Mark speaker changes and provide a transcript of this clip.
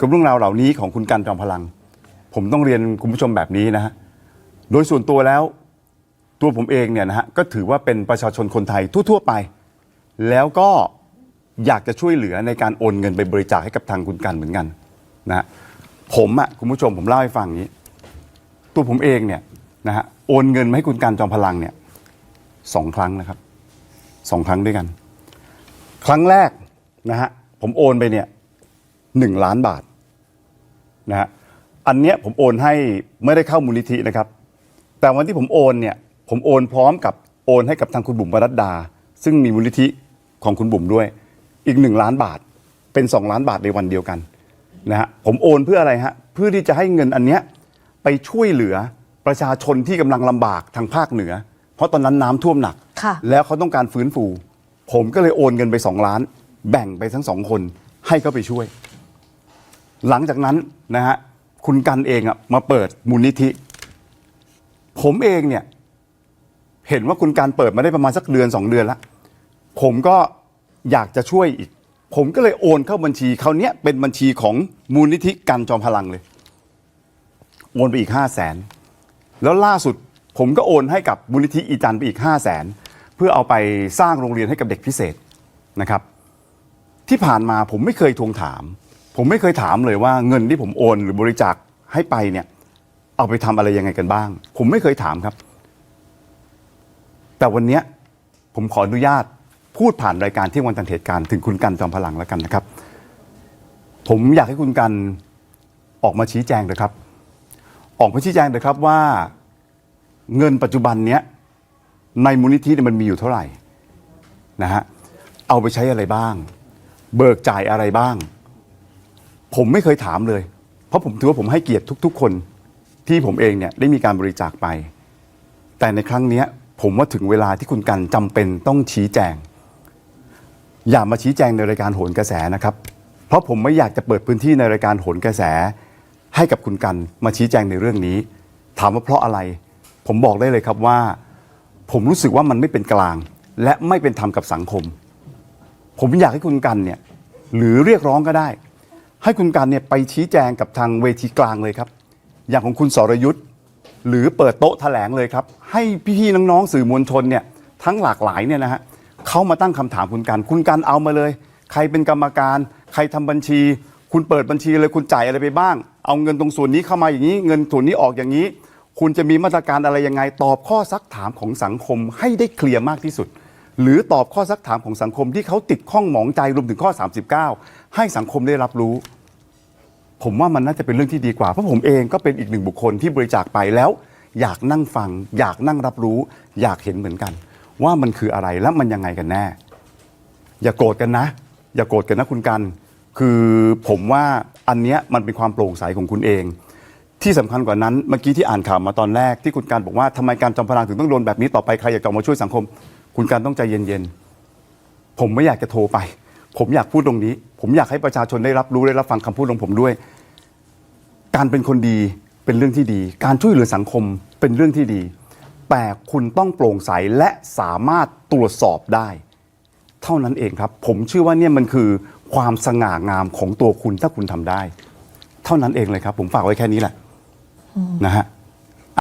Speaker 1: กับเรื่องราวเหล่านี้ของคุณกันจอมพลัง ผมต้องเรียนคุณผู้ชมแบบนี้นะฮะโดยส่วนตัวแล้วตัวผมเองเนี่ยนะฮะก็ถือว่าเป็นประชาชนคนไทยทั่ว ๆ ไป แล้วก็อยากจะช่วยเหลือในการโอนเงินไปบริจาคให้กับทางคุณกันเหมือนกันนะฮะผมอะคุณผู้ชมผมเล่าให้ฟังอย่างนี้ ตัวผมเองเนี่ยนะฮะโอนเงินมาให้คุณกันจอมพลังเนี่ยสองครั้งนะครับสองครั้งด้วยกัน ครั้งแรกนะฮะผมโอนไปเนี่ยหนึ่งล้านบาท นะฮะอันเนี้ยผมโอนให้ไม่ได้เข้ามูลนิธินะครับ แต่วันที่ผมโอนเนี่ยผมโอนพร้อมกับโอนให้กับทางคุณบุ๋มปนัดดา ซึ่งมีมูลนิธิของคุณบุ๋มด้วย อีกหนึ่งล้านบาทเป็นสองล้านบาทในวันเดียวกันนะฮะผมโอนเพื่ออะไรฮะเพื่อที่จะให้เงินอันเนี้ยไปช่วยเหลือประชาชนที่กำลังลำบากทางภาคเหนือ เพราะตอนนั้นน้ำท่วมหนัก
Speaker 2: ค่ะ
Speaker 1: แล้วเขาต้องการฟื้นฟู ผมก็เลยโอนเงินไปสองล้าน แบ่งไปทั้งสองคนให้เขาไปช่วย หลังจากนั้นนะฮะคุณกันเองอะมาเปิดมูลนิธิ ผมเองเนี่ย เห็นว่าคุณการเปิดมาได้ประมาณสักเดือนสองเดือนแล้วผมก็อยากจะช่วยอีก ผมก็เลยโอนเข้าบัญชีเขาวเนี้ยเป็นบัญชีของมูลนิธิกันจอมพลังเลย โอนไปอีกห้าแสนแล้วล่าสุดผมก็โอนให้กับมูลนิธิอีจันไปอีกห้าแสนเพื่อเอาไปสร้างโรงเรียนให้กับเด็กพิเศษนะครับ ที่ผ่านมาผมไม่เคยทวงถาม ผมไม่เคยถามเลยว่าเงินที่ผมโอนหรือบริจาคให้ไปเนี่ย เอาไปทำอะไรยังไงกันบ้าง ผมไม่เคยถามครับ แต่วันเนี้ยผมขออนุญาตพูดผ่านรายการที่วันทันเหตุการณ์ถึงคุณกันจอมพลังแล้วกันนะครับ ผมอยากให้คุณกันออกมาชี้แจงเลยครับ ออกมาชี้แจงเลยครับว่าเงินปัจจุบันเนี้ยในมูลนิธิเนี่ยมันมีอยู่เท่าไหร่นะฮะเอาไปใช้อะไรบ้าง เบิกจ่ายอะไรบ้าง ผมไม่เคยถามเลย เพราะผมถือว่าผมให้เกียรติทุก ๆ คนที่ผมเองเนี่ยได้มีการบริจาคไป แต่ในครั้งเนี้ยผมว่าถึงเวลาที่คุณกันจำเป็นต้องชี้แจง อย่ามาชี้แจงในรายการโหนกระแสนะครับ เพราะผมไม่อยากจะเปิดพื้นที่ในรายการโหนกระแส ให้กับคุณกันมาชี้แจงในเรื่องนี้ ถามว่าเพราะอะไร ผมบอกได้เลยครับว่า ผมรู้สึกว่ามันไม่เป็นกลาง และไม่เป็นธรรมกับสังคม ผมอยากให้คุณกันเนี่ยหรือเรียกร้องก็ได้ ให้คุณกันเนี่ยไปชี้แจงกับทางเวทีกลางเลยครับ อย่างของคุณสรยุทธ์หรือเปิดโต๊ะแถลงเลยครับ ให้พี่ๆน้องๆสื่อมวลชนเนี่ยทั้งหลากหลายเนี่ยนะฮะเขามาตั้งคำถามคุณกันคุณกันเอามาเลย ใครเป็นกรรมการ ใครทำบัญชี คุณเปิดบัญชีเลยคุณจ่ายอะไรไปบ้าง เอาเงินตรงส่วนนี้เข้ามาอย่างนี้ เงินส่วนนี้ออกอย่างนี้ คุณจะมีมาตรการอะไรยังไงตอบข้อซักถามของสังคมให้ได้เคลียร์มากที่สุด หรือตอบข้อซักถามของสังคมที่เขาติดข้องหมองใจรวมถึงข้อ 39 ให้สังคมได้รับรู้ ผมว่ามันน่าจะเป็นเรื่องที่ดีกว่า เพราะผมเองก็เป็นอีกหนึ่งบุคคลที่บริจาคไปแล้ว อยากนั่งฟัง อยากนั่งรับรู้ อยากเห็นเหมือนกัน ว่ามันคืออะไรและมันยังไงกันแน่ อย่าโกรธกันนะ อย่าโกรธกันนะคุณกัน คือผมว่าอันเนี้ยมันเป็นความโปร่งใสของคุณเองที่สำคัญกว่านั้นเมื่อกี้ที่อ่านข่าวมาตอนแรกที่คุณการบอกว่าทำไมการจอมพลังถึงต้องโดนแบบนี้ต่อไปใครอยากจะออกมาช่วยสังคม คุณการต้องใจเย็นๆ ผมไม่อยากจะโทรไป ผมอยากพูดตรงนี้ ผมอยากให้ประชาชนได้รับรู้ได้รับฟังคำพูดของผมด้วย การเป็นคนดีเป็นเรื่องที่ดี การช่วยเหลือสังคมเป็นเรื่องที่ดี แต่คุณต้องโปร่งใสและสามารถตรวจสอบได้ เท่านั้นเองครับ ผมเชื่อว่าเนี่ยมันคือความสง่างามของตัวคุณถ้าคุณทำได้ เท่านั้นเองเลยครับ ผมฝากไว้แค่นี้แหละนะฮะ